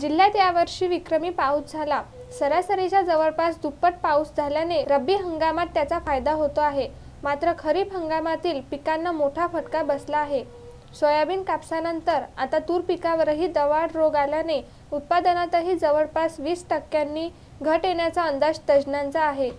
जिल्ह्यात यावर्षी विक्रमी पाऊस झाला. सरासरीच्या जवळपास दुप्पट पाऊस झाल्याने रब्बी हंगामात त्याचा फायदा होतो आहे. मात्र खरीप हंगामातील पिकांना मोठा फटका बसला आहे. सोयाबीन कापसानंतर आता तूर पिकावरही दवाड रोग आल्याने उत्पादनातही जवळपास वीस टक्क्यांनी घट येण्याचा अंदाज तज्ज्ञांचा आहे.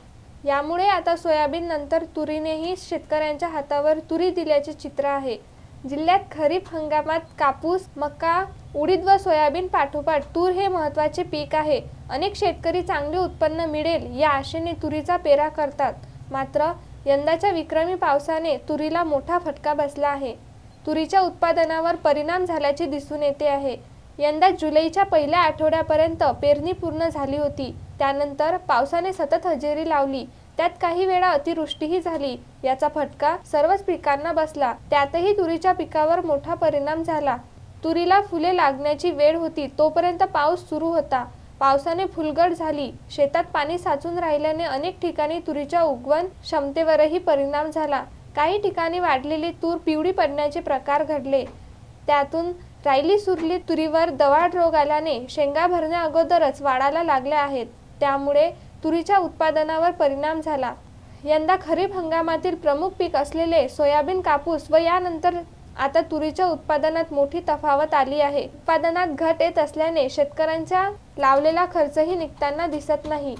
यामुळे आता सोयाबीन नंतर तुरीनेही शेतकऱ्यांच्या हातावर तुरी दिल्याचे चित्र आहे. जिल्ह्यात खरीप हंगामात कापूस मका उडीद व सोयाबीन पाठोपाठ तूर हे महत्त्वाचे पीक आहे. अनेक शेतकरी चांगले उत्पन्न मिळेल या आशेने तुरीचा पेरा करतात. मात्र यंदाच्या विक्रमी पावसाने तुरीला मोठा फटका बसला आहे. तुरीच्या उत्पादनावर परिणाम झाल्याचे दिसून येते आहे. यंदा जुलैच्या पहिल्या आठवड्यापर्यंत पेरणी पूर्ण झाली होती. त्यानंतर पावसाने सतत हजेरी लावली. त्यात काही वेळा अतिवृष्टीही झाली. याचा फटका सर्वच पिकांना बसला. त्यातही तुरीच्या पिकावर मोठा परिणाम झाला. तुरीला फुले लागण्याची वेळ होती. तोपर्यंत पाऊस सुरू होता. पावसाने फुलगड झाली. शेतात पाणी साचून राहिल्याने अनेक ठिकाणी तुरीच्या उगवण क्षमतेवरही परिणाम झाला. काही ठिकाणी वाढलेली तूर पिवळी पडण्याचे प्रकार घडले. त्यातून राहिली सुरली तुरीवर दवाड रोग आल्याने शेंगा भरण्या अगोदरच वाढायला लागल्या आहेत. त्यामुळे तुरीच्या उत्पादनावर परिणाम झाला. यंदा खरीप हंगामातील प्रमुख पीक असलेले सोयाबीन कापूस व यानंतर आता तुरीच्या उत्पादनात मोठी तफावत आली आहे. उत्पादनात घट येत असल्याने शेतकऱ्यांचा लावलेला खर्चही निघताना दिसत नाही.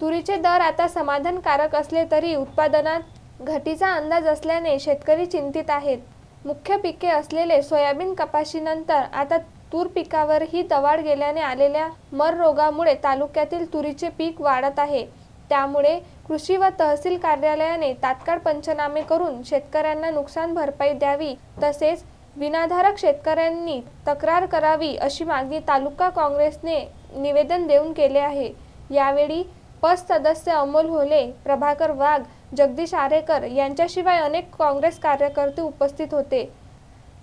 तुरीचे दर आता समाधानकारक असले तरी उत्पादनात घटीचा अंदाज असल्याने शेतकरी चिंतित आहेत. मुख्य पिके असलेले सोयाबीन कपाशीनंतर आता तूर पिकावरही दवाड गेल्याने आलेल्या मर रोगामुळे तालुक्यातील तुरीचे पीक वाढत आहे. त्यामुळे कृषी व तहसील कार्यालयाने तात्काळ पंचनामे करून शेतकऱ्यांना नुकसान भरपाई द्यावी तसेच विनाधारक शेतकऱ्यांनी तक्रार करावी अशी मागणी तालुका काँग्रेसने निवेदन देऊन केले आहे. यावेळी पस सदस्य अमोल होले प्रभाकर वाघ जगदीश आरेकर यांच्याशिवाय अनेक काँग्रेस कार्यकर्ते उपस्थित होते.